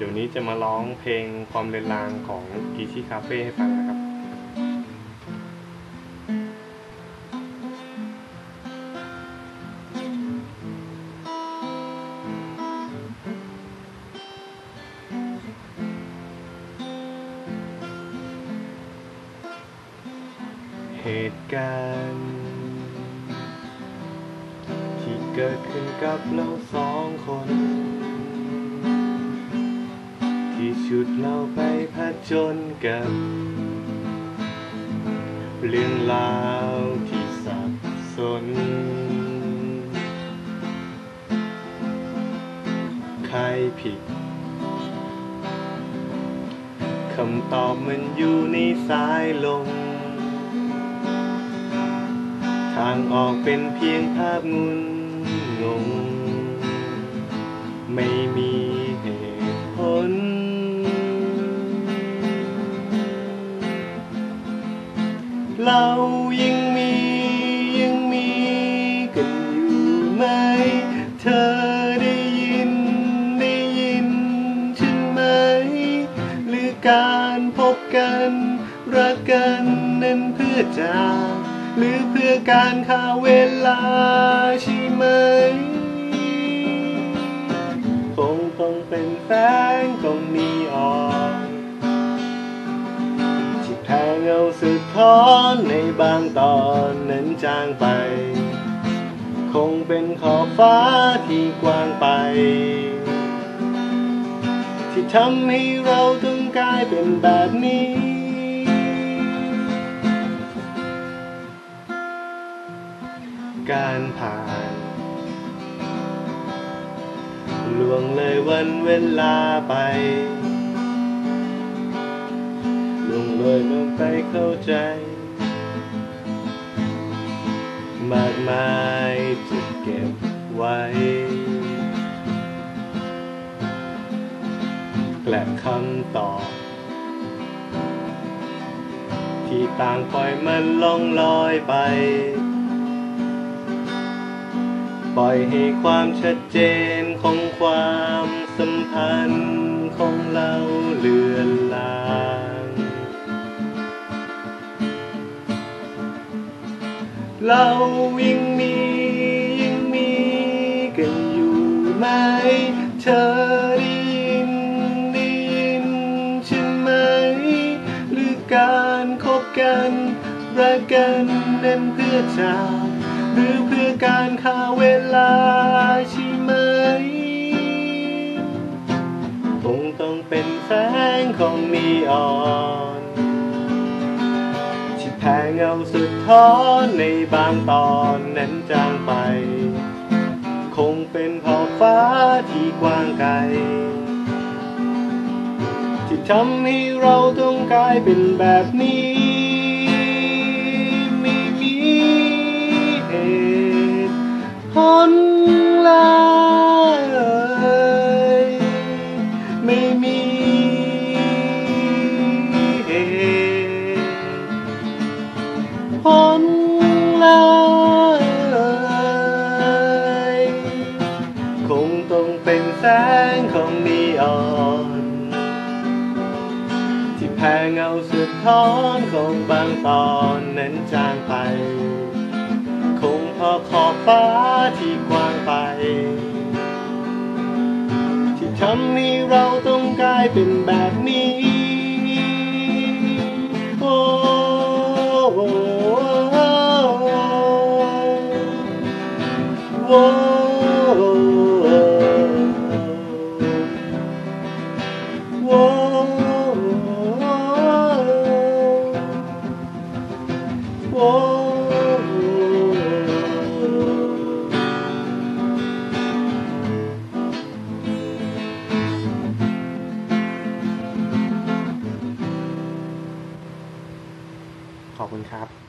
เดี๋ยวนี้จะมาร้องเพลงความเรนรางของกีชี่คาเฟ่ให้ฟังนะครับเหตุการณ์ ที่เกิดขึ้นกับเราสองคน ชุดเราไปผจญกับ เรื่องราวที่สับสน ใครผิด คำตอบมันอยู่ในสายลม ทางออกเป็นเพียงภาพงุนงง ไม่มี กันอยู่ไหม เธอได้ยินได้ยินใช่ไหม หรือการพบกัน รักกันนั้นเพื่อจากหรือเพื่อการฆ่าเวลาใช่ไหมคงต้องเป็นแสงของนีออนที่แพ้เงาสะท้อนในบางตอนนั้นจางไป งเป็นขอบฟ้าที่กว้างไป ที่ทำให้เราต้องกลายเป็นแบบนี้การผ่านล่วงเลยวันเวลาไปล่วงเลยมันไปเข้าใจ มากมายจะเก็บไว้ และคำตอบ ที่ต่างปล่อยมันล่องลอยไป ปล่อยให้ความชัดเจนของความสัมพันธ์ของเราเลือน เรายังมียังมีกันอยู่ไหมเธอได้ยินได้ยินใช่ไหมหรือการคบกันรักกันนั้นเพื่อจากหรือเพื่อการฆ่าเวลาใช่ไหมคงต้องเป็นแสงของนีออน ที่เงาสุดท้อนในบางตอนนั้นจางไป คงเป็นขอบฟ้าที่กว้างไกล ที่ทำให้เราต้องกลายเป็นแบบนี้ เลย คงต้องเป็นแสงของนีออนที่แพ้เงาสุดท้อนของบางตอนนั้นจางไป คงพอขอบฟ้าที่กว้างไป ที่ทำให้เราต้องกลายเป็นแบบนี้ ขอบคุณครับ